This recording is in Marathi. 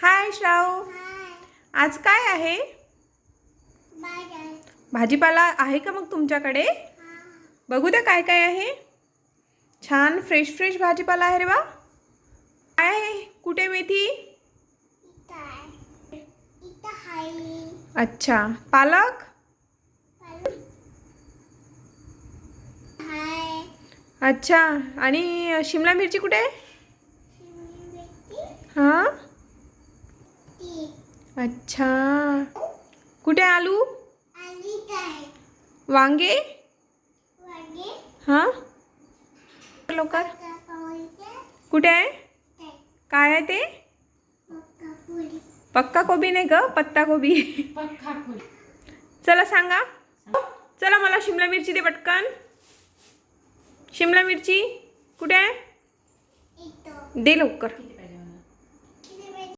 हाय श्राव आज काय आहे? भाजीपाला आहे का मग तुमच्याकडे? बघू द्या काय काय आहे. छान फ्रेश फ्रेश भाजीपाला आहे रे बा. काय आहे? कुठे मेथी? अच्छा. पालक? अच्छा. आणि शिमला मिरची कुठे? आहे हां अच्छा. कुठे आहे आलू? वांगे? हां? लवकर कुठे आहे? काय आहे ते? पक्का कोबी नाही ग पत्ता कोबी. चला सांगा. चला मला शिमला मिरची दे पटकन. शिमला मिरची. कुठे आहे? दे लवकर.